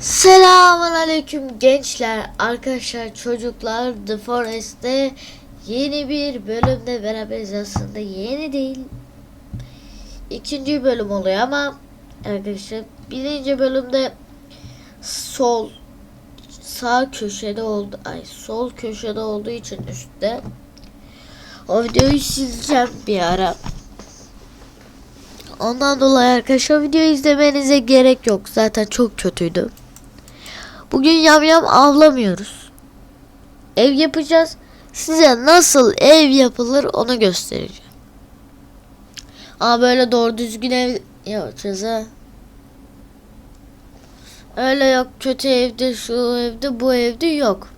Selamun aleyküm gençler, arkadaşlar, çocuklar The Forest'te yeni bir bölümde beraberiz. Aslında yeni değil ikinci bölüm oluyor ama arkadaşlar birinci bölümde sol sağ köşede oldu ay sol köşede olduğu için üstte. O videoyu sileceğim bir ara. Ondan dolayı arkadaşlar videoyu izlemenize gerek yok. Zaten çok kötüydü Bugün yamyam avlamıyoruz. Ev yapacağız. Size nasıl ev yapılır onu göstereceğim. Ama böyle doğru düzgün ev yapacağız ha. Öyle yok kötü evde şu evde bu evde yok.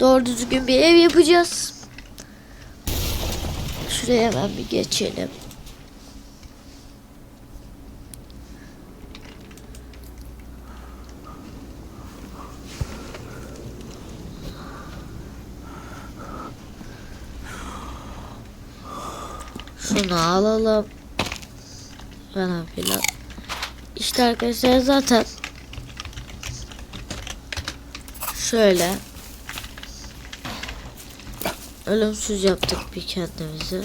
Doğru düzgün bir ev yapacağız. Şuraya hemen bir geçelim. Şunu alalım. Falan filan. İşte arkadaşlar zaten şöyle ölümsüz yaptık bir kendimizi.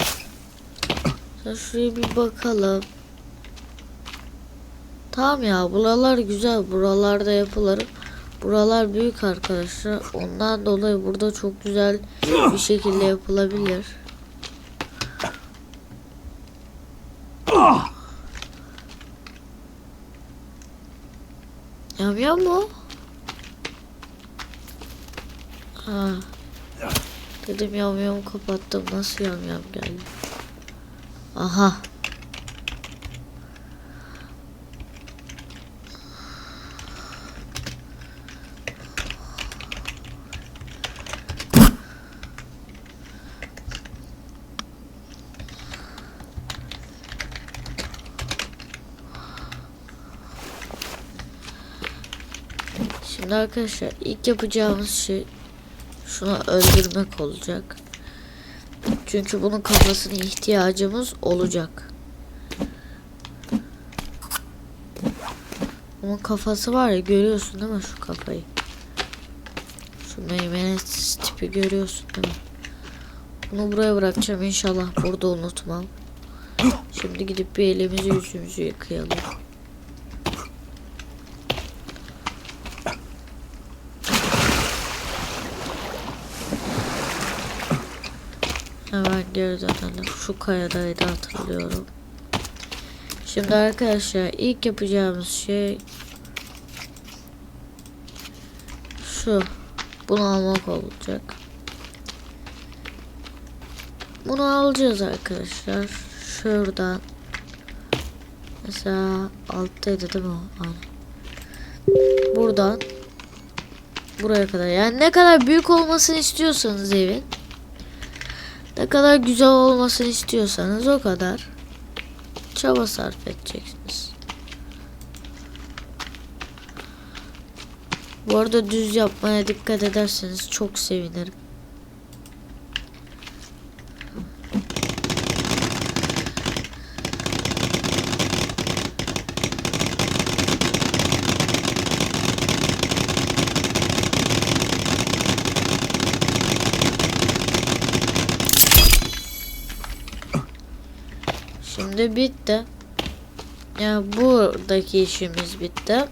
Sen şuraya bir bakalım. Tamam ya buralar güzel. Buralarda yapılır. Buralar büyük arkadaşlar. Ondan dolayı burada çok güzel bir şekilde yapılabilir. Mı? o? Ha. Dedim yam yam kapattım. Nasıl yam yam geldi? Aha. Şimdi arkadaşlar ilk yapacağımız şey şunu öldürmek olacak. Çünkü bunun kafasına ihtiyacımız olacak. Bunun kafası var ya görüyorsun değil mi şu kafayı? Şu meymenet tipi görüyorsun değil mi? Bunu buraya bırakacağım inşallah burada unutmam. Şimdi gidip bir elimizi yüzümüzü yıkayalım. Hemen geri dönelim. Şu kayadaydı hatırlıyorum. Şimdi arkadaşlar ilk yapacağımız şey şu. Bunu almak olacak. Bunu alacağız arkadaşlar. Şuradan. Mesela alttaydı değil mi. Buradan buraya kadar. Yani ne kadar büyük olmasını istiyorsanız evin kadar güzel olmasını istiyorsanız o kadar çaba sarf edeceksiniz. Bu arada düz yapmaya dikkat ederseniz çok sevinirim. Şimdi bitti. Ya buradaki işimiz bitti.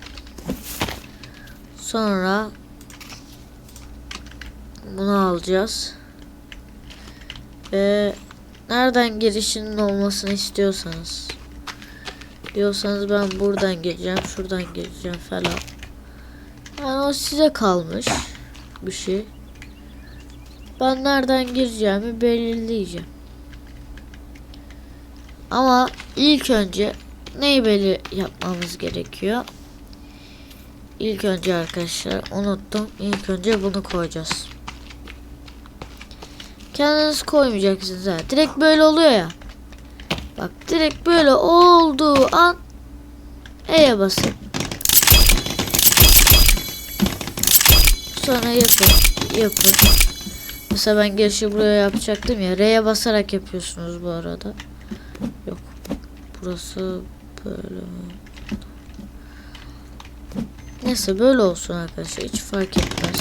Sonra bunu alacağız. Ve nereden girişinin olmasını istiyorsanız diyorsanız ben buradan gireceğim, şuradan gireceğim falan. Yani o size kalmış bir şey. Ben nereden gireceğimi belirleyeceğim. Ama ilk önce neyi belli yapmamız gerekiyor? İlk önce arkadaşlar unuttum. İlk önce bunu koyacağız. Kendiniz koymayacaksınız ha. Direkt böyle oluyor ya. Bak direkt böyle olduğu an E'ye basın. Sonra yapın. Yapın. Mesela ben girişi buraya yapacaktım ya. R'ye basarak yapıyorsunuz bu arada. Yok. Burası böyle? Neyse böyle olsun arkadaşlar hiç fark etmez.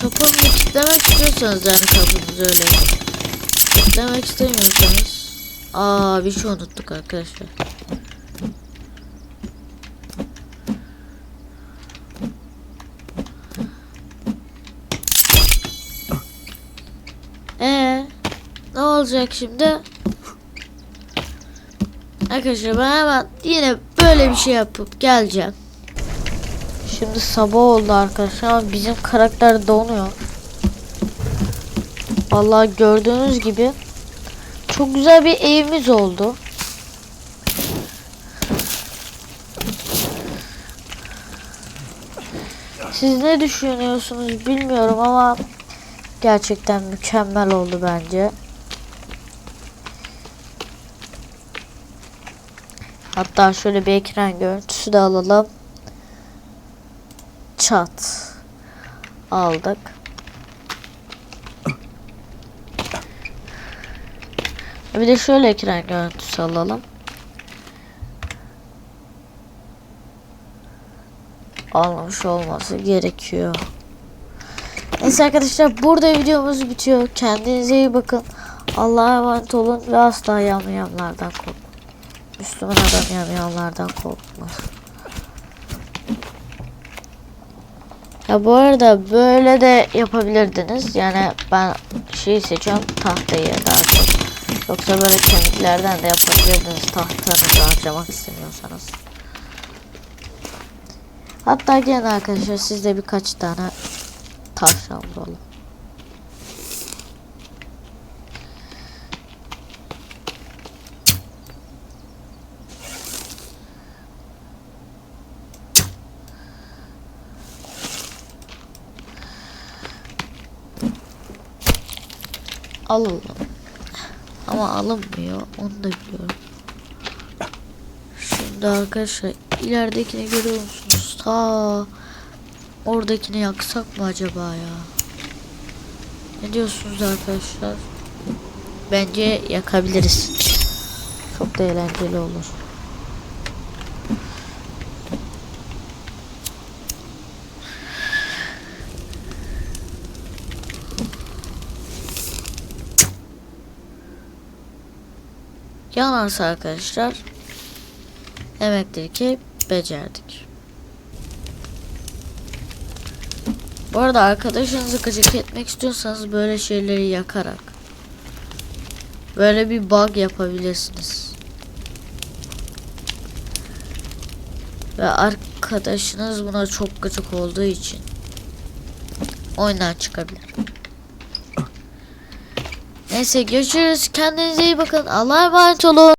Kapımı kilitlemek istiyorsanız yani kapınızı öyle. Kilitlemek istemiyorsanız Aa bir şey unuttuk arkadaşlar. Ee, ne olacak şimdi? Arkadaşlar ben hemen yine böyle bir şey yapıp geleceğim. Şimdi sabah oldu arkadaşlar ama bizim karakter donuyor. Vallahi gördüğünüz gibi çok güzel bir evimiz oldu. Siz ne düşünüyorsunuz bilmiyorum ama gerçekten mükemmel oldu bence. Hatta şöyle bir ekran görüntüsü de alalım. Çat. Aldık. Bir de şöyle ekran görüntüsü alalım. Almamış olması gerekiyor. Neyse arkadaşlar burada videomuz bitiyor. Kendinize iyi bakın. Allah'a emanet olun ve asla yamyamlardan korkmayın. Müslüman adam yamyamlardan korkmaz. Ya bu arada böyle de yapabilirdiniz. Yani ben şeyi seçiyorum tahtayı daha çok. Yoksa böyle kemiklerden de yapabilirdiniz tahtanızı harcamak istemiyorsanız. Hatta gelin arkadaşlar sizde birkaç tane tavşan bulalım. Alalım. Ama alınmıyor. Onu da biliyorum. Şimdi arkadaşlar ileridekini görüyor musunuz? Ta oradakini yaksak mı acaba ya? Ne diyorsunuz arkadaşlar? Bence yakabiliriz. Çok da eğlenceli olur. Yanarsa arkadaşlar demektir ki becerdik. Bu arada arkadaşınızı gıcık etmek istiyorsanız böyle şeyleri yakarak böyle bir bug yapabilirsiniz. Ve arkadaşınız buna çok gıcık olduğu için oyundan çıkabilir. Neyse görüşürüz. Kendinize iyi bakın. Allah'a emanet olun.